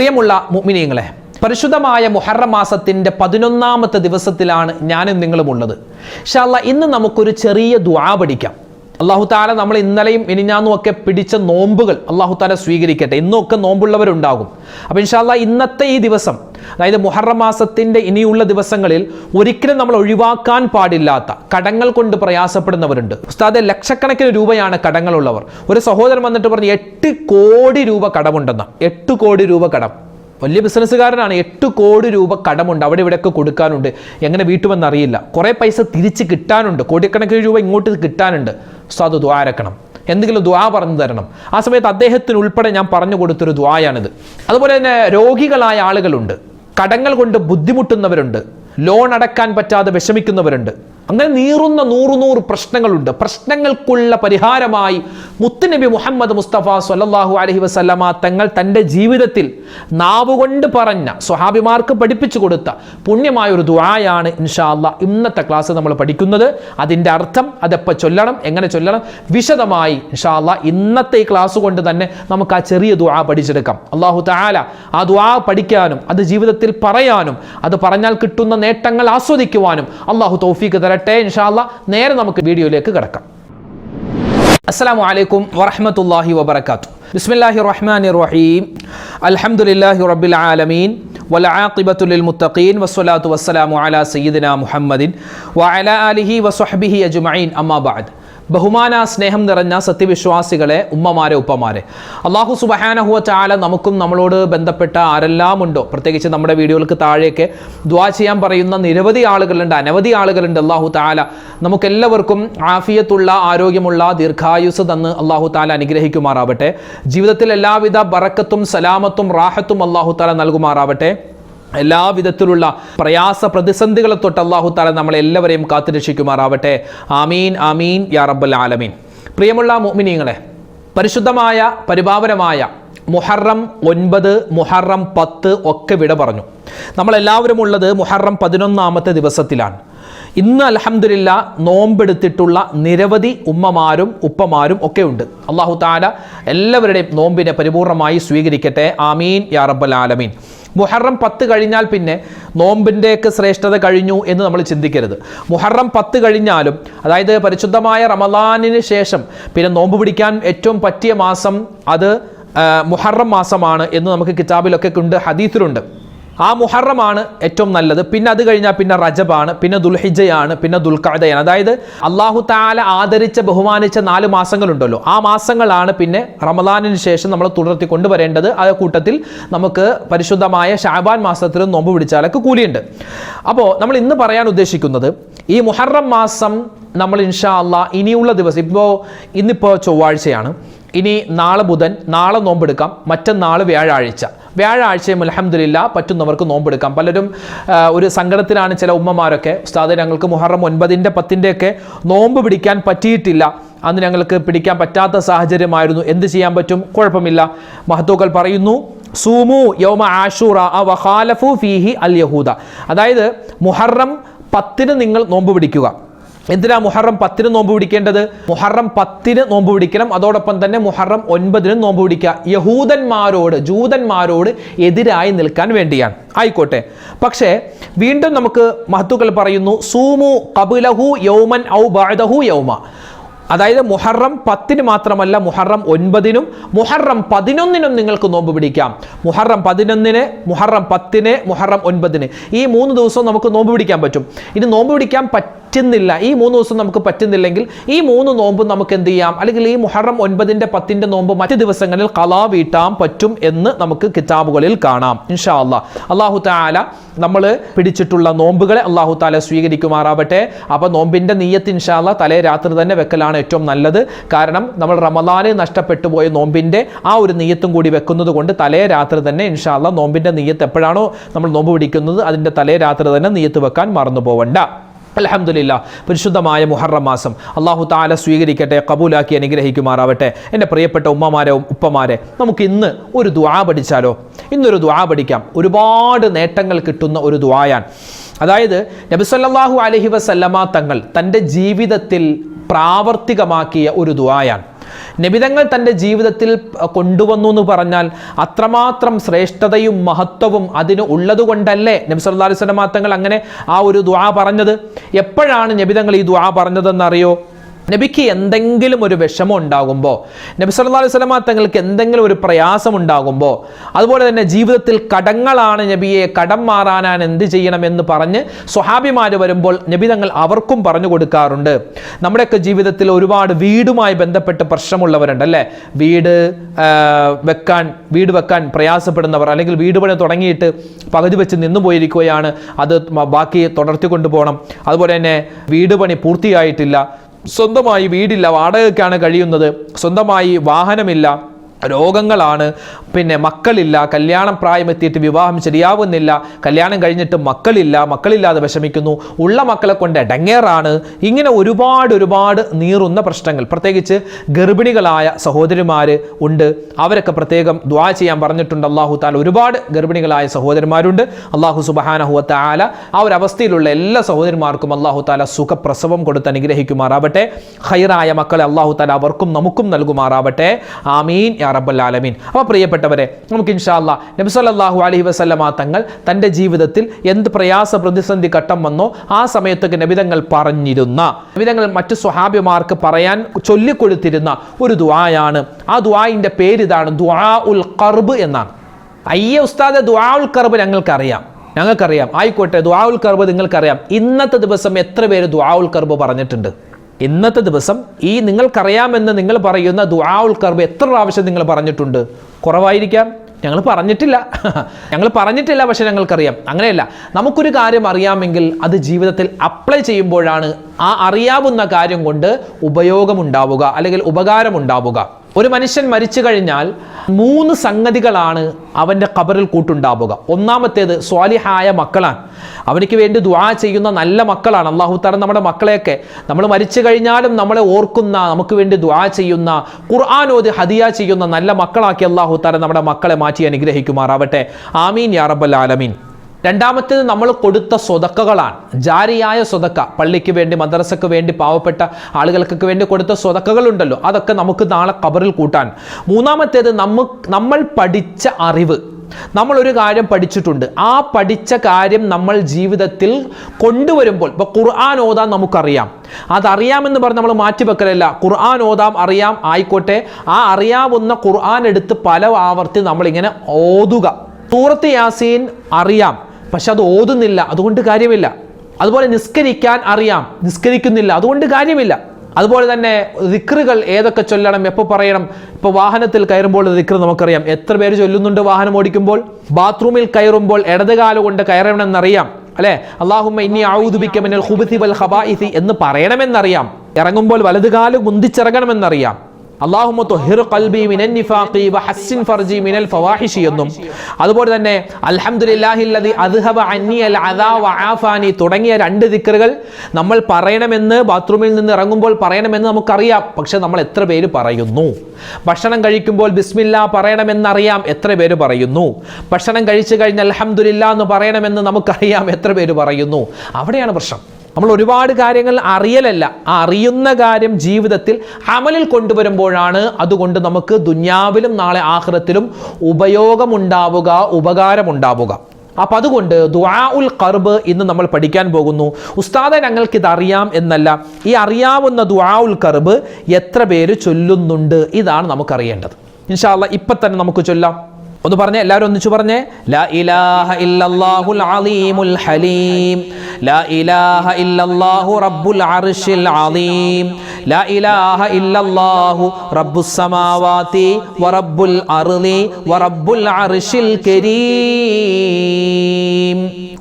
പ്രിയമുള്ള മുഅ്മിനീങ്ങളെ പരിശുദ്ധമായ മുഹറം മാസത്തിന്റെ പതിനൊന്നാമത്തെ ദിവസത്തിലാണ് ഞാനും നിങ്ങളും ഉള്ളത് ഷാല്ല ഇന്ന് നമുക്കൊരു ചെറിയ ദ്വാ പഠിക്കാം. അള്ളാഹു താല നമ്മൾ ഇന്നലെയും ഇനിഞ്ഞാന്നും ഒക്കെ പിടിച്ച നോമ്പുകൾ അള്ളാഹു താല സ്വീകരിക്കട്ടെ. ഇന്നൊക്കെ നോമ്പുള്ളവരുണ്ടാകും. അപ്പോൾ ഇൻഷാല്ല ഇന്നത്തെ ഈ ദിവസം അതായത് മുഹറം മാസത്തിന്റെ ഇനിയുള്ള ദിവസങ്ങളിൽ ഒരിക്കലും നമ്മൾ ഒഴിവാക്കാൻ പാടില്ലാത്ത കടങ്ങൾ കൊണ്ട് പ്രയാസപ്പെടുന്നവരുണ്ട്. ഉസ്താദ് ലക്ഷക്കണക്കിന് രൂപയാണ് കടങ്ങളുള്ളവർ. ഒരു സഹോദരൻ വന്നിട്ട് പറഞ്ഞു എട്ട് കോടി രൂപ കടമുണ്ടെന്ന്. എട്ട് കോടി രൂപ കടം. വലിയ ബിസിനസ്സുകാരനാണ്. എട്ട് കോടി രൂപ കടമുണ്ട്. അവിടെ ഇവിടെയൊക്കെ കൊടുക്കാനുണ്ട്. എങ്ങനെ വീട്ടുമെന്നറിയില്ല കുറേ പൈസ തിരിച്ച് കിട്ടാനുണ്ട്. കോടിക്കണക്കിന് രൂപ ഇങ്ങോട്ട് കിട്ടാനുണ്ട്. സോ അത് ദ്വാരക്കണം എന്തെങ്കിലും ദ്വാ പറഞ്ഞു തരണം. ആ സമയത്ത് അദ്ദേഹത്തിന് ഉൾപ്പെടെ ഞാൻ പറഞ്ഞു കൊടുത്തൊരു ദ്വായാണിത് അതുപോലെ തന്നെ രോഗികളായ ആളുകളുണ്ട്. കടങ്ങൾ കൊണ്ട് ബുദ്ധിമുട്ടുന്നവരുണ്ട്. ലോൺ അടക്കാൻ പറ്റാതെ വിഷമിക്കുന്നവരുണ്ട്. അങ്ങനെ നീറുന്ന നൂറുനൂറ് പ്രശ്നങ്ങളുണ്ട്. പ്രശ്നങ്ങൾക്കുള്ള പരിഹാരമായി മുത്തുനബി മുഹമ്മദ് മുസ്തഫ സല്ലല്ലാഹു അലഹി വസല്ലമ തങ്ങൾ തന്റെ ജീവിതത്തിൽ നാവുകൊണ്ട് പറഞ്ഞ സ്വഹാബിമാർക്ക് പഠിപ്പിച്ചു കൊടുത്ത പുണ്യമായ ഒരു ദുആയാണ് ഇൻഷാല്ല ഇന്നത്തെ ക്ലാസ് നമ്മൾ പഠിക്കുന്നത്. അതിന്റെ അർത്ഥം അതെപ്പോൾ ചൊല്ലണം എങ്ങനെ ചൊല്ലണം? വിശദമായി ഇൻഷാല്ല ഇന്നത്തെ ഈ ക്ലാസ് കൊണ്ട് തന്നെ നമുക്ക് ആ ചെറിയ ദുആ പഠിച്ചെടുക്കാം. അള്ളാഹു താല ആ ദുആ പഠിക്കാനും അത് ജീവിതത്തിൽ പറയാനും അത് പറഞ്ഞാൽ കിട്ടുന്ന നേട്ടങ്ങൾ ആസ്വദിക്കുവാനും അള്ളാഹു തൗഫീക്ക് തരട്ടെ ഇൻഷാല്ല നേരെ നമുക്ക് വീഡിയോയിലേക്ക് കിടക്കാം. അസ്സലാമു അലൈക്കും വറഹ്മത്തുള്ളാഹി വബറകാത്തു ബിസ്മില്ലാഹിർ റഹ്മാനിർ റഹീം അൽഹംദുലില്ലാഹി റബ്ബിൽ ആലമീൻ والعاقبة للمتقين والصلاة والسلام على سيدنا محمد وعلى آله وصحبه أجمعين أما بعد ബഹുമാന സ്നേഹം നിറഞ്ഞ സത്യവിശ്വാസികളെ ഉമ്മമാരെ ഉപ്പമാരെ. അള്ളാഹു സുബഹാനഹുവ ചാല നമുക്കും നമ്മളോട് ബന്ധപ്പെട്ട ആരെല്ലാം ഉണ്ടോ പ്രത്യേകിച്ച് നമ്മുടെ വീഡിയോകൾക്ക് താഴേക്ക് ദ്വാ ചെയ്യാൻ പറയുന്ന നിരവധി ആളുകളുണ്ട് അനവധി ആളുകളുണ്ട് അള്ളാഹു താല നമുക്കെല്ലാവർക്കും ആഫിയത്തുള്ള ആരോഗ്യമുള്ള ദീർഘായുസ് തന്ന് അള്ളാഹു താല അനുഗ്രഹിക്കുമാറാവട്ടെ. ജീവിതത്തിൽ എല്ലാവിധ ബറക്കത്തും സലാമത്തും റാഹത്തും അള്ളാഹു താല നൽകുമാറാവട്ടെ. എല്ലാവിധത്തിലുള്ള പ്രയാസ പ്രതിസന്ധികളെ തൊട്ട് അള്ളാഹു താല നമ്മളെല്ലാവരെയും കാത്തുരക്ഷിക്കുമാറാവട്ടെ ആമീൻ ആമീൻ യാ റബ്ബൽ ആലമീൻ. പ്രിയമുള്ള മുഅ്മിനീങ്ങളെ പരിശുദ്ധമായ പരിപാവനമായ മുഹറം ഒൻപത് മുഹറം പത്ത് ഒക്കെ വിട പറഞ്ഞു. നമ്മളെല്ലാവരും ഉള്ളത് മുഹറം പതിനൊന്നാമത്തെ ദിവസത്തിലാണ്. ഇന്ന് അലഹമില്ല നോമ്പെടുത്തിട്ടുള്ള നിരവധി ഉമ്മമാരും ഉപ്പമാരും ഒക്കെ ഉണ്ട്. അള്ളാഹു താല എല്ലാവരുടെയും നോമ്പിനെ പരിപൂർണമായി സ്വീകരിക്കട്ടെ. ആമീൻ യാ റബ്ബൽ ആലമീൻ. മുഹറം പത്ത് കഴിഞ്ഞാൽ പിന്നെ നോമ്പിന്റെയൊക്കെ ശ്രേഷ്ഠത കഴിഞ്ഞു എന്ന് നമ്മൾ ചിന്തിക്കരുത്. മുഹറം പത്ത് കഴിഞ്ഞാലും അതായത് പരിശുദ്ധമായ റമദാനിന് ശേഷം പിന്നെ നോമ്പ് പിടിക്കാൻ ഏറ്റവും പറ്റിയ മാസം അത് മുഹറം മാസമാണ് എന്ന് നമുക്ക് കിതാബിലൊക്കെ ഉണ്ട് ഹദീസിലുണ്ട്. ആ മുഹറമാണ് ഏറ്റവും നല്ലത്. പിന്നെ അത് കഴിഞ്ഞാൽ പിന്നെ റജബാണ് പിന്നെ ദുൽഹിജയാണ് പിന്നെ ദുൽഖാദയാണ്. അതായത് അള്ളാഹു താല ആദരിച്ച ബഹുമാനിച്ച നാല് മാസങ്ങളുണ്ടല്ലോ. ആ മാസങ്ങളാണ് പിന്നെ റമദാനിന് ശേഷം നമ്മൾ തുടർത്തി കൊണ്ടുവരേണ്ടത്. ആ കൂട്ടത്തിൽ നമുക്ക് പരിശുദ്ധമായ ഷാബാൻ മാസത്തിൽ നോമ്പ് പിടിച്ചാലൊക്കെ കൂലിയുണ്ട്. അപ്പോൾ നമ്മൾ ഇന്ന് പറയാൻ ഉദ്ദേശിക്കുന്നത് ഈ മുഹറം മാസം നമ്മൾ ഇൻഷാ അള്ളാ ഇനിയുള്ള ദിവസം ഇപ്പോൾ ഇന്നിപ്പോൾ ചൊവ്വാഴ്ചയാണ്. ഇനി നാളെ ബുധൻ നാളെ നോമ്പെടുക്കാം മറ്റന്നാൾ വ്യാഴാഴ്ച. വ്യാഴാഴ്ചയും അലഹമില്ല പറ്റുന്നവർക്ക് നോമ്പെടുക്കാം. പലരും ഒരു സങ്കടത്തിലാണ് ചില ഉമ്മമാരൊക്കെ. ഉസ്താദ് ഞങ്ങൾക്ക് മുഹറം ഒൻപതിന്റെ പത്തിന്റെയൊക്കെ നോമ്പ് പിടിക്കാൻ പറ്റിയിട്ടില്ല. അന്ന് ഞങ്ങൾക്ക് പിടിക്കാൻ പറ്റാത്ത സാഹചര്യമായിരുന്നു. എന്ത് ചെയ്യാൻ പറ്റും? കുഴപ്പമില്ല. മഹത്തൂക്കൾ പറയുന്നു സൂമു യൗമ ആഷൂറ അ വഖാലഫു ഫീഹി അൽ യഹൂദ. അതായത് മുഹറം പത്തിന് നിങ്ങൾ നോമ്പ് പിടിക്കുക. എന്തിനാ മുഹറം പത്തിന് നോമ്പ് പിടിക്കേണ്ടത്? മുഹറം പത്തിന് നോമ്പ് പിടിക്കണം. അതോടൊപ്പം തന്നെ മുഹറം ഒൻപതിനും നോമ്പ് പിടിക്കുക. യഹൂദന്മാരോട് ജൂതന്മാരോട് എതിരായി നിൽക്കാൻ വേണ്ടിയാണ്. ആയിക്കോട്ടെ. പക്ഷേ വീണ്ടും നമുക്ക് മഹത്തുക്കൾ പറയുന്നു സൂമു കബുലഹു യൗമൻ ഔ ബാദഹു യൗമ. അതായത് മുഹറം പത്തിന് മാത്രമല്ല മുഹറം ഒൻപതിനും മുഹറം പതിനൊന്നിനും നിങ്ങൾക്ക് നോമ്പ് പിടിക്കാം. മുഹറം പതിനൊന്നിന് മുഹറം പത്തിന് മുഹറം ഒൻപതിന്. ഈ മൂന്ന് ദിവസവും നമുക്ക് നോമ്പ് പിടിക്കാൻ പറ്റും. ഇനി നോമ്പ് പിടിക്കാൻ പറ്റുന്നില്ല. ഈ മൂന്ന് ദിവസം നമുക്ക് പറ്റുന്നില്ലെങ്കിൽ ഈ മൂന്ന് നോമ്പും നമുക്ക് എന്ത് ചെയ്യാം? അല്ലെങ്കിൽ ഈ മുഹറം ഒൻപതിന്റെ പത്തിന്റെ നോമ്പ് മറ്റ് ദിവസങ്ങളിൽ കലാ വീട്ടാൻ പറ്റും എന്ന് നമുക്ക് കിതാബുകളിൽ കാണാം. ഇൻഷാ അല്ല അള്ളാഹു താല നമ്മൾ പിടിച്ചിട്ടുള്ള നോമ്പുകളെ അള്ളാഹു താല സ്വീകരിക്കുമാറാവട്ടെ. അപ്പോൾ നോമ്പിന്റെ നീയത്ത് ഇൻഷാ അള്ളാഹ് തലേ രാത്രി തന്നെ വെക്കലാണ് ഏറ്റവും നല്ലത്. കാരണം നമ്മൾ റമദാന് നഷ്ടപ്പെട്ടു പോയ നോമ്പിന്റെ ആ ഒരു നീയത്തും കൂടി വെക്കുന്നത് കൊണ്ട് തലേ രാത്രി തന്നെ ഇൻഷാല്ല നോമ്പിന്റെ നീയത്ത് എപ്പോഴാണോ നമ്മൾ നോമ്പ് പിടിക്കുന്നത് അതിന്റെ തലേ രാത്രി തന്നെ നീയത്ത് വെക്കാൻ മറന്നു പോവണ്ട. അലഹമില്ല പരിശുദ്ധമായ മുഹറം മാസം. അള്ളാഹു താല സ്വീകരിക്കട്ടെ കബൂലാക്കി അനുഗ്രഹിക്കുമാറാവട്ടെ. എന്റെ പ്രിയപ്പെട്ട ഉമ്മമാരെ ഉപ്പമാരെ നമുക്ക് ഇന്ന് ഒരു ദ്വാ പഠിച്ചാലോ? ഇന്നൊരു ദ്വാ പഠിക്കാം. ഒരുപാട് നേട്ടങ്ങൾ കിട്ടുന്ന ഒരു ദ്വായാൻ അതായത് നബിസല്ലാഹു അലഹി വസല്ലമ തങ്ങൾ തന്റെ ജീവിതത്തിൽ പ്രാവർത്തികമാക്കിയ ഒരു ദുവായാണ് നബിതങ്ങൾ തന്റെ ജീവിതത്തിൽ കൊണ്ടുവന്നു എന്ന് പറഞ്ഞാൽ അത്രമാത്രം ശ്രേഷ്ഠതയും മഹത്വവും അതിന് ഉള്ളതുകൊണ്ടല്ലേ കൊണ്ടല്ലേ നബി അലൈഹി സ്വലമാ തങ്ങൾ അങ്ങനെ ആ ഒരു ദ്വാ പറഞ്ഞത്? എപ്പോഴാണ് നബിതങ്ങൾ ഈ ദ്വാ പറഞ്ഞതെന്നറിയോ? നബിക്ക് എന്തെങ്കിലും ഒരു വിഷമം ഉണ്ടാകുമ്പോൾ നബി സല്ലാ അലൈഹി സ്വലമ തങ്ങൾക്ക് എന്തെങ്കിലും ഒരു പ്രയാസം ഉണ്ടാകുമ്പോൾ അതുപോലെ തന്നെ ജീവിതത്തിൽ കടങ്ങളാണ് നബിയെ കടം മാറാനാൻ എന്ത് ചെയ്യണം എന്ന് പറഞ്ഞ് സ്വഹാബിമാർ വരുമ്പോൾ നബി തങ്ങൾ അവർക്കും പറഞ്ഞു കൊടുക്കാറുണ്ട്. നമ്മുടെയൊക്കെ ജീവിതത്തിൽ ഒരുപാട് വീടുമായി ബന്ധപ്പെട്ട് പ്രശ്നമുള്ളവരുണ്ട് അല്ലേ? വീട് വെക്കാൻ വീട് വെക്കാൻ പ്രയാസപ്പെടുന്നവർ അല്ലെങ്കിൽ വീട് പണി തുടങ്ങിയിട്ട് പകുതി വെച്ച് നിന്നു പോയിരിക്കുകയാണ്. അത് ബാക്കി തുടർത്തി കൊണ്ടുപോകണം. അതുപോലെ തന്നെ വീട് പണി പൂർത്തിയായിട്ടില്ല. സ്വന്തമായി വീടില്ല വാടകയ്ക്കാണ് കഴിയുന്നത്. സ്വന്തമായി വാഹനമില്ല. രോഗങ്ങളാണ്. പിന്നെ മക്കളില്ല കല്യാണം പ്രായമെത്തിയിട്ട് വിവാഹം ശരിയാവുന്നില്ല കല്യാണം കഴിഞ്ഞിട്ട് മക്കളില്ല മക്കളില്ലാതെ വിഷമിക്കുന്നു ഉള്ള മക്കളെ കൊണ്ട് ഇടങ്ങേറാണ് ഇങ്ങനെ ഒരുപാട് ഒരുപാട് നീറുന്ന പ്രശ്നങ്ങൾ. പ്രത്യേകിച്ച് ഗർഭിണികളായ സഹോദരിമാർ ഉണ്ട്. അവരൊക്കെ പ്രത്യേകം ദ്വാ ചെയ്യാൻ പറഞ്ഞിട്ടുണ്ട്. അള്ളാഹു താല ഒരുപാട് ഗർഭിണികളായ സഹോദരന്മാരുണ്ട് അള്ളാഹു സുബഹാനഹുവത്ത ആല ആ ഒരു അവസ്ഥയിലുള്ള എല്ലാ സഹോദരന്മാർക്കും അള്ളാഹു താല സുഖപ്രസവം കൊടുത്ത് അനുഗ്രഹിക്കുമാറാവട്ടെ. ഹൈറായ മക്കളെ അള്ളാഹു താല അവർക്കും നമുക്കും നൽകുമാറാവട്ടെ. ആമീൻ. യാ അപ്പോൾ പ്രിയപ്പെട്ടവരെ നമുക്ക് ഇൻഷാല്ല നബി സല്ലല്ലാഹു അലൈഹി വസല്ലമ തങ്ങൾ തന്റെ ജീവിതത്തിൽ എന്ത് പ്രയാസ പ്രതിസന്ധി ഘട്ടം വന്നോ ആ സമയത്തൊക്കെ നബിതങ്ങൾ പറഞ്ഞിരുന്ന നബിതങ്ങൾ മറ്റു സ്വഹാബിമാർക്ക് പറയാൻ ചൊല്ലിക്കൊടുത്തിരുന്ന ഒരു ദുആയാണ്. ആ ദുആയിന്റെ പേരിതാണ് ദുആ ഉൽ കർബ് എന്നാണ്. അയ്യ ഉസ്താദ് ദുആ ഉൽ കർബ് ഞങ്ങൾക്കറിയാം. ഞങ്ങൾക്കറിയാം. ആയിക്കോട്ടെ ദുആ ഉൽ കർബ് നിങ്ങൾക്കറിയാം. ഇന്നത്തെ ദിവസം എത്ര പേര് ദുആ ഉൽ കർബ് പറഞ്ഞിട്ടുണ്ട്? ഇന്നത്തെ ദിവസം ഈ നിങ്ങൾക്കറിയാമെന്ന് നിങ്ങൾ പറയുന്ന ദുആഉൽ കർബ് എത്ര പ്രാവശ്യം നിങ്ങൾ പറഞ്ഞിട്ടുണ്ട്? കുറവായിരിക്കാം. ഞങ്ങൾ പറഞ്ഞിട്ടില്ല. ഞങ്ങൾ പറഞ്ഞിട്ടില്ല പക്ഷെ ഞങ്ങൾക്കറിയാം. അങ്ങനെയല്ല. നമുക്കൊരു കാര്യം അറിയാമെങ്കിൽ അത് ജീവിതത്തിൽ അപ്ലൈ ചെയ്യുമ്പോഴാണ് ആ അറിയാവുന്ന കാര്യം കൊണ്ട് ഉപയോഗമുണ്ടാവുക അല്ലെങ്കിൽ ഉപകാരമുണ്ടാവുക. ഒരു മനുഷ്യൻ മരിച്ചു കഴിഞ്ഞാൽ മൂന്ന് സംഗതികളാണ് അവന്റെ ഖബറിൽ കൂട്ടുണ്ടാവുക. ഒന്നാമത്തേത് സ്വാലിഹായ മക്കളാണ്. അവനിക്ക് വേണ്ടി ദുആ ചെയ്യുന്ന നല്ല മക്കളാണ്. അള്ളാഹു താല നമ്മുടെ മക്കളെയൊക്കെ നമ്മൾ മരിച്ചു കഴിഞ്ഞാലും നമ്മളെ ഓർക്കുന്ന നമുക്ക് വേണ്ടി ദുആ ചെയ്യുന്ന ഖുർആാനോദ് ഹദിയ ചെയ്യുന്ന നല്ല മക്കളാക്കി അള്ളാഹു താല നമ്മുടെ മക്കളെ മാറ്റി അനുഗ്രഹിക്കുമാറാവട്ടെ. ആമീൻ യാ റബ്ബൽ ആലമീൻ. രണ്ടാമത്തേത് നമ്മൾ കൊടുത്ത സ്വതക്കകളാണ്. ജാരിയായ സ്വതക്ക പള്ളിക്ക് വേണ്ടി മദ്രസക്ക് വേണ്ടി പാവപ്പെട്ട ആളുകൾക്കൊക്കെ വേണ്ടി കൊടുത്ത സ്വതക്കകളുണ്ടല്ലോ. അതൊക്കെ നമുക്ക് നാളെ കബറിൽ കൂട്ടാൻ. മൂന്നാമത്തേത് നമ്മ നമ്മൾ പഠിച്ച അറിവ്. നമ്മൾ ഒരു കാര്യം പഠിച്ചിട്ടുണ്ട്. ആ പഠിച്ച കാര്യം നമ്മൾ ജീവിതത്തിൽ കൊണ്ടുവരുമ്പോൾ ഇപ്പോൾ ഖുർആൻ ഓതാൻ നമുക്കറിയാം. അതറിയാമെന്ന് പറഞ്ഞ് നമ്മൾ മാറ്റി മാറ്റിവെക്കലല്ല ഖുർആൻ ഓതാം അറിയാം ആയിക്കോട്ടെ. ആ അറിയാവുന്ന ഖുർആൻ എടുത്ത് പല ആവർത്തി നമ്മളിങ്ങനെ ഓതുക. സൂറത്ത് യാസീൻ അറിയാം. പക്ഷെ അത് ഓതുന്നില്ല അതുകൊണ്ട് കാര്യമില്ല. അതുപോലെ നിസ്കരിക്കാൻ അറിയാം നിസ്കരിക്കുന്നില്ല അതുകൊണ്ട് കാര്യമില്ല. അതുപോലെ തന്നെ ദിക്റുകൾ ഏതൊക്കെ ചൊല്ലണം എപ്പോൾ പറയണം. ഇപ്പോൾ വാഹനത്തിൽ കയറുമ്പോൾ ദിക്ർ നമുക്കറിയാം. എത്ര പേര് ചൊല്ലുന്നുണ്ട് വാഹനം ഓടിക്കുമ്പോൾ? ബാത്റൂമിൽ കയറുമ്പോൾ ഇടതുകാൽ കൊണ്ട് കയറണമെന്നറിയാം അല്ലെ? അള്ളാഹുമ്മ ഇനി ഔദുബിക്കമിനൽ ഹുബിത്തി വൽ ഹബാഇസി എന്ന് പറയണമെന്നറിയാം. ഇറങ്ങുമ്പോൾ വലതുകാൽ മുന്തിച്ചിറങ്ങണമെന്നറിയാം. എന്നും. അതുപോലെ തന്നെ അൽഹംദുലില്ലാഹില്ലദി അദ്ഹബ അന്നി അൽ അദാ വആഫാനി തുടങ്ങിയ രണ്ട് ദിക്റുകൾ നമ്മൾ പറയണമെന്ന് ബാത്റൂമിൽ നിന്ന് ഇറങ്ങുമ്പോൾ പറയണമെന്ന് നമുക്കറിയാം. പക്ഷെ നമ്മൾ എത്ര പേര് പറയുന്നു? ഭക്ഷണം കഴിക്കുമ്പോൾ ബിസ്മില്ല പറയണമെന്നറിയാം. എത്ര പേര് പറയുന്നു? ഭക്ഷണം കഴിച്ചു കഴിഞ്ഞാൽ അൽഹംദുലില്ല എന്ന് പറയണമെന്ന് നമുക്കറിയാം. എത്ര പേര് പറയുന്നു? അവിടെയാണ് പ്രശ്നം. നമ്മൾ ഒരുപാട് കാര്യങ്ങൾ അറിയലല്ല. ആ അറിയുന്ന കാര്യം ജീവിതത്തിൽ അമലിൽ കൊണ്ടുവരുമ്പോഴാണ് അതുകൊണ്ട് നമുക്ക് ദുന്യാവിലും നാളെ ആഹ്റത്തിലും ഉപയോഗമുണ്ടാവുക ഉപകാരമുണ്ടാവുക. അപ്പം അതുകൊണ്ട് ദുആ ഉൽ കർബ് ഇന്ന് നമ്മൾ പഠിക്കാൻ പോകുന്നു. ഉസ്താദ ഞങ്ങൾക്ക് ഇത് അറിയാം എന്നല്ല ഈ അറിയാവുന്ന ദുആ ഉൽ കർബ് എത്ര പേര് ചൊല്ലുന്നുണ്ട് ഇതാണ് നമുക്കറിയേണ്ടത്. ഇൻഷാല്ല ഇപ്പം തന്നെ നമുക്ക് ചൊല്ലാം. ഒന്ന് പറഞ്ഞേ എല്ലാവരും ഒന്നിച്ചു പറഞ്ഞേ ലാ ഇലാഹ ഇല്ലല്ലാഹുൽ അലീമുൽ ഹലീം. ലാ ഇലാഹ ഇല്ലല്ലാഹു റബ്ബുൽ അർശിൽ അലീം ലാ ഇലാഹ ഇല്ലല്ലാഹു റബ്ബുസ് സമാവാതി വറബ്ബുൽ അർളി വറബ്ബുൽ അർശിൽ കരീം.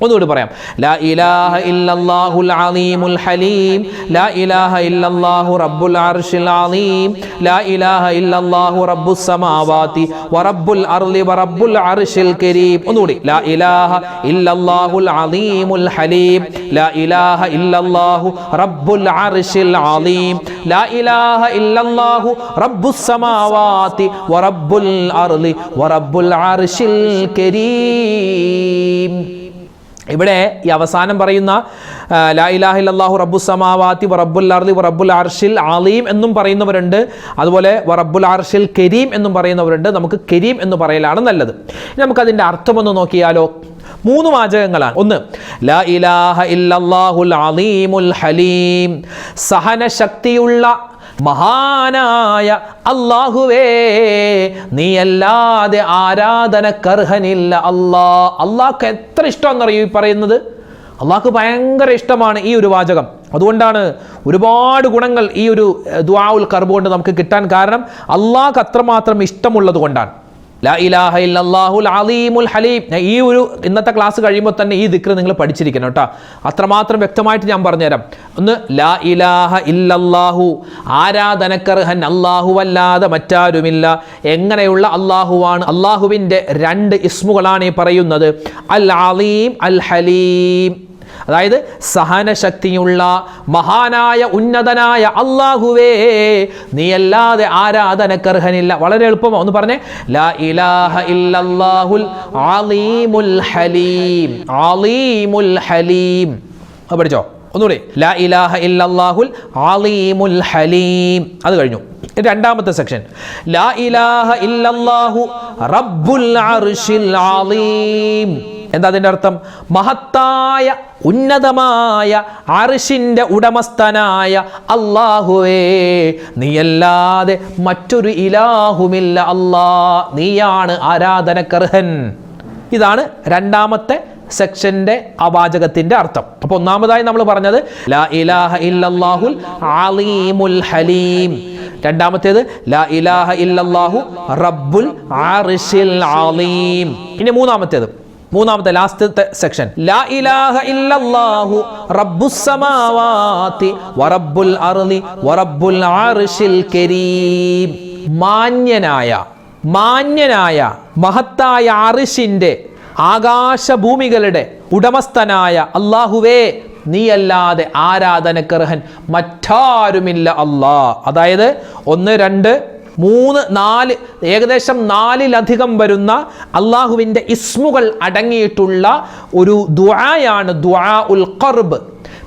ഒന്നുകൂടി പറയാം. ലാ ഇലാഹ ഇല്ലല്ലാഹുൽ അലീമുൽ ഹലീം. ലാ ഇലാഹ ഇല്ലല്ലാഹു റബ്ബുൽ അർശിൽ അലീം ലാ ഇലാഹ ഇല്ലല്ലാഹു റബ്ബുസ് സമാവാതി വറബ്ബുൽ അർളി വറബ്ബുൽ അർശിൽ കരീം. ഒന്നുകൂടി. ലാ ഇലാഹ ഇല്ലല്ലാഹുൽ അലീമുൽ ഹലീം. ലാ ഇലാഹ ഇല്ലല്ലാഹു റബ്ബുൽ അർശിൽ അലീം. ലാ ഇലാഹ ഇല്ലല്ലാഹു റബ്ബുസ് വറബ്ബുൽ അർളി വറബ്ബുൽ അർശിൽ കരീം. ഇവിടെ ഈ അവസാനം പറയുന്ന ലാ ഇലാഹ അള്ളാഹു റബ്ബു സമാവാത്തി വറബ്ബുൽ അർദി വറബ്ബുൽ അർഷിൽ അലീം എന്നും പറയുന്നവരുണ്ട്. അതുപോലെ വറബ്ബുൽ അർഷിൽ കരീം എന്നും പറയുന്നവരുണ്ട്. നമുക്ക് കരീം എന്ന് പറയലാണ് നല്ലത്. നമുക്കതിന്റെ അർത്ഥമൊന്ന് നോക്കിയാലോ. മൂന്ന് വാചകങ്ങളാണ്. ഒന്ന് ലാ ഇലാഹ ഇല്ലല്ലാഹുൽ അലീമുൽ ഹലീം. സഹനശക്തിയുള്ള മഹാനായ അള്ളാഹുവേ നീയല്ലാതെ ആരാധനക്കർഹനില്ല അല്ലാ. അള്ളാഹ്ക്ക് എത്ര ഇഷ്ടമെന്നറിയൂ ഈ പറയുന്നത്? അള്ളാഹ്ക്ക് ഭയങ്കര ഇഷ്ടമാണ് ഈ ഒരു വാചകം. അതുകൊണ്ടാണ് ഒരുപാട് ഗുണങ്ങൾ ഈ ഒരു ദ്വാഉൽ കർബ് കൊണ്ട് നമുക്ക് കിട്ടാൻ കാരണം അള്ളാഹ്ക്ക് അത്രമാത്രം ഇഷ്ടമുള്ളത് കൊണ്ടാണ്. ഹലീം. ഈ ഒരു ഇന്നത്തെ ക്ലാസ് കഴിയുമ്പോൾ തന്നെ ഈ ദിക്ര നിങ്ങൾ പഠിച്ചിരിക്കണം കേട്ടോ. അത്രമാത്രം വ്യക്തമായിട്ട് ഞാൻ പറഞ്ഞുതരാം. ഒന്ന് ലാ ഇലാഹ ഇല്ലല്ലാഹു. ആരാധനക്കർഹൻ അല്ലാഹു അല്ലാതെ മറ്റാരുമില്ല. എങ്ങനെയുള്ള അള്ളാഹുവാണ് അള്ളാഹുവിന്റെ രണ്ട് ഇസ്മുകളാണ് ഈ പറയുന്നത്. അൽ അലീം അൽ ഹലീം. അതായത് സഹനശക്തിയുള്ള മഹാനായ ഉന്നതനായ അള്ളാഹുവേ നീ അല്ലാതെ ആരാധനക്കർഹനില്ല. വളരെ എളുപ്പമാണ് ഒന്ന് പറഞ്ഞേ. ലാ ഇലാഹ ഇല്ലല്ലാഹുൽ ആലീമുൽ ഹലീം. ആലീമുൽ ഹലീം. അത് പഠിച്ചോ? ഒന്നുകൂടി. ലാ ഇലാഹ ഇല്ലല്ലാഹുൽ ആലീമുൽ ഹലീം. അത് കഴിഞ്ഞു. രണ്ടാമത്തെ സെക്ഷൻ. ലാ ഇലാഹ ഇല്ലല്ലാഹു റബ്ബുൽ അർശിൽ ആലീം എന്താ അതിന്റെ അർത്ഥം? മഹത്തായ ഉന്നതമായ അർഷിന്റെ ഉടമസ്ഥനായ അള്ളാഹുവേ നീയല്ലാതെ മറ്റൊരു ഇലാഹുമില്ല അല്ലാ നീയാണ് ആരാധനക്കർഹൻ. ഇതാണ് രണ്ടാമത്തെ സെക്ഷന്റെ അവാചകത്തിന്റെ അർത്ഥം. അപ്പൊ ഒന്നാമതായി നമ്മൾ പറഞ്ഞത് ലാ ഇലാഹ ഹലീം. രണ്ടാമത്തേത് ലാ ഇലാഹ റബ്ബുൽ ഇനി മൂന്നാമത്തേത് മൂന്നാമത്തെ ലാസ്റ്റത്തെ സെക്ഷൻ ലാ ഇലാഹ ഇല്ലല്ലാഹു റബ്ബുസ് സമാവാതി വറബ്ബുൽ അർളി വറബ്ബുൽ ആർഷിൽ കരീം. മാന്യനായ മാന്യനായ മഹത്തായ അറിഷിന്റെ ആകാശഭൂമികളുടെ ഉടമസ്ഥനായ അള്ളാഹുവേ നീയല്ലാതെ ആരാധനക്കർഹൻ മറ്റാരുമില്ല അല്ലാ അതായത് ഒന്ന് രണ്ട് മൂന്ന് നാല് ഏകദേശം നാലിലധികം വരുന്ന അള്ളാഹുവിന്റെ ഇസ്മുകൾ അടങ്ങിയിട്ടുള്ള ഒരു ദ്വായാണ് ദ്വാ ഉൽ കർബ്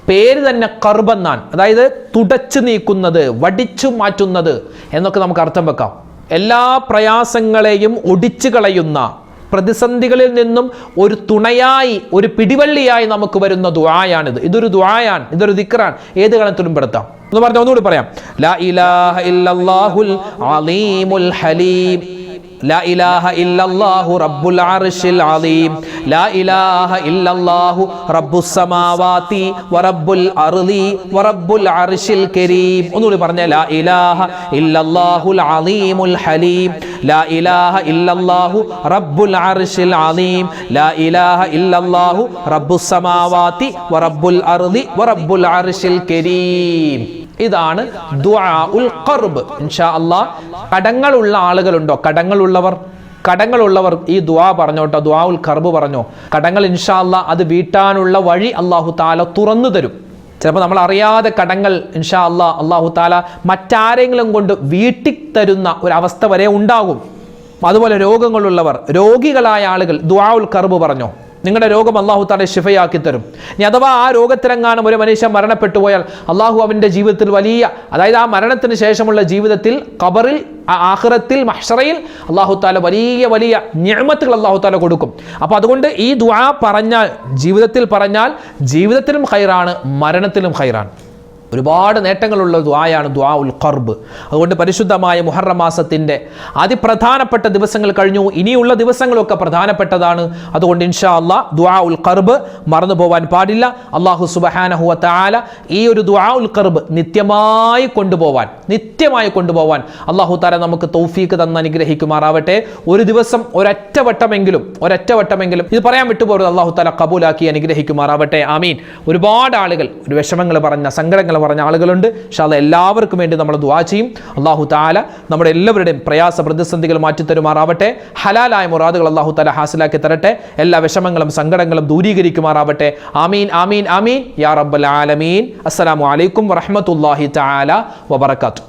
പേര് തന്നെ കർബ് എന്നാണ്. അതായത് തുടച്ചു നീക്കുന്നത് വടിച്ചു മാറ്റുന്നത് എന്നൊക്കെ നമുക്ക് അർത്ഥം വെക്കാം. എല്ലാ പ്രയാസങ്ങളെയും ഒടിച്ചു കളയുന്ന പ്രതിസന്ധികളിൽ നിന്നും ഒരു തുണയായി ഒരു പിടിവള്ളിയായി നമുക്ക് വരുന്ന ദുആയാണിത്. ഇതൊരു ദുആയാണ് ഇതൊരു ദിക്റാണ്. ഏത് കാലത്തിലും പെടുത്താം എന്ന് പറഞ്ഞ ഒന്നുകൂടി പറയാം. ലാ ഇലാഹ ഇല്ലല്ലാഹുൽ അലീമുൽ ഹലീം. لا إله إلا الله رب العرش العظيم لا إله إلا الله رب السماوات ورب الأرض ورب العرش الكريم ഒന്നുകൂടി പറഞ്ഞ لا إله إلا الله العظيم الحليم لا إله إلا الله رب العرش العظيم لا إله إلا الله رب السماوات ورب الأرض ورب العرش الكريم ഇതാണ് ദുആഉൽ ഖർബ്. ഇൻഷാ കടങ്ങളുള്ള ആളുകളുണ്ടോ? കടങ്ങളുള്ളവർ? കടങ്ങളുള്ളവർ ഈ ദുവാ പറഞ്ഞോട്ടോ? ദുവാ ഉൽ കർബ് പറഞ്ഞോ? കടങ്ങൾ ഇൻഷാ അല്ല അത് വീട്ടാനുള്ള വഴി അള്ളാഹു താല തുറന്നു തരും. ചിലപ്പോൾ നമ്മൾ അറിയാതെ കടങ്ങൾ ഇൻഷാ അല്ലാ അള്ളാഹു താല മറ്റാരെങ്കിലും കൊണ്ട് വീട്ടിത്തരുന്ന ഒരു അവസ്ഥ വരെ ഉണ്ടാകും. അതുപോലെ രോഗങ്ങളുള്ളവർ രോഗികളായ ആളുകൾ ദുവാ ഉൽ കർബ് പറഞ്ഞോ? നിങ്ങളുടെ രോഗം അള്ളാഹു താലെ ശിഫയാക്കി തരും. ഇനി അഥവാ ആ രോഗത്തിലെങ്ങാനും ഒരു മനുഷ്യൻ മരണപ്പെട്ടു പോയാൽ അള്ളാഹു അവന്റെ ജീവിതത്തിൽ വലിയ അതായത് ആ മരണത്തിന് ശേഷമുള്ള ജീവിതത്തിൽ കബറിൽ ആ ആഖിറത്തിൽ മഹ്ഷറയിൽ അള്ളാഹു താല വലിയ വലിയ ഞമത്തുകൾ അള്ളാഹു താല കൊടുക്കും. അപ്പോൾ അതുകൊണ്ട് ഈ ദുആ പറഞ്ഞാൽ ജീവിതത്തിൽ പറഞ്ഞാൽ ജീവിതത്തിലും ഹൈറാണ് മരണത്തിലും ഖൈറാണ്. ഒരുപാട് നേട്ടങ്ങളുള്ള ദ്വായാണ് ദ്വാ ഉൽ ഖർബ്. അതുകൊണ്ട് പരിശുദ്ധമായ മുഹറം മാസത്തിന്റെ അതിപ്രധാനപ്പെട്ട ദിവസങ്ങൾ കഴിഞ്ഞു. ഇനിയുള്ള ദിവസങ്ങളൊക്കെ പ്രധാനപ്പെട്ടതാണ്. അതുകൊണ്ട് ഇൻഷാ അള്ളാ ദ്വാ ഉൽ ഖർബ് മറന്നു പോവാൻ പാടില്ല. അള്ളാഹു സുബഹാനഹുവ താല ഈ ഒരു ദ്വാ ഉൽ ഖർബ് നിത്യമായി കൊണ്ടുപോവാൻ നിത്യമായി കൊണ്ടുപോവാൻ അള്ളാഹു താല നമുക്ക് തൗഫീക്ക് തന്ന് അനുഗ്രഹിക്കുമാറാവട്ടെ. ഒരു ദിവസം ഒരൊറ്റവട്ടമെങ്കിലും ഒരൊറ്റവട്ടമെങ്കിലും ഒരൊറ്റ വട്ടമെങ്കിലും ഇത് പറയാൻ വിട്ടുപോകരുത് അള്ളാഹു താല കബൂലാക്കി അനുഗ്രഹിക്കുമാറാവട്ടെ. ആമീൻ. ഒരുപാട് ആളുകൾ ഒരു വിഷമങ്ങൾ പറഞ്ഞ സങ്കടങ്ങൾ പറഞ്ഞ ആളുകളുണ്ട്. ഷാല എല്ലാവർക്കും വേണ്ടി നമ്മൾ ദുആ ചെയ്യും. അള്ളാഹു താല നമ്മുടെ എല്ലാവരുടെയും പ്രയാസ പ്രതിസന്ധികൾ മാറ്റിത്തരുമാറാവട്ടെ ഹലാലായ മുറാദുകൾ അള്ളാഹു താല ഹാസിലാക്കി തരട്ടെ. എല്ലാ വിഷമങ്ങളും സങ്കടങ്ങളും ദൂരീകരിക്കുമാറാവട്ടെ. ആമീൻ ആമീൻ ആമീൻ. യാ റബ്ബൽ ആലമീൻ. അസ്സലാമു അലൈക്കും വറഹമത്തല്ലാഹി താല വബറകാതുഹു.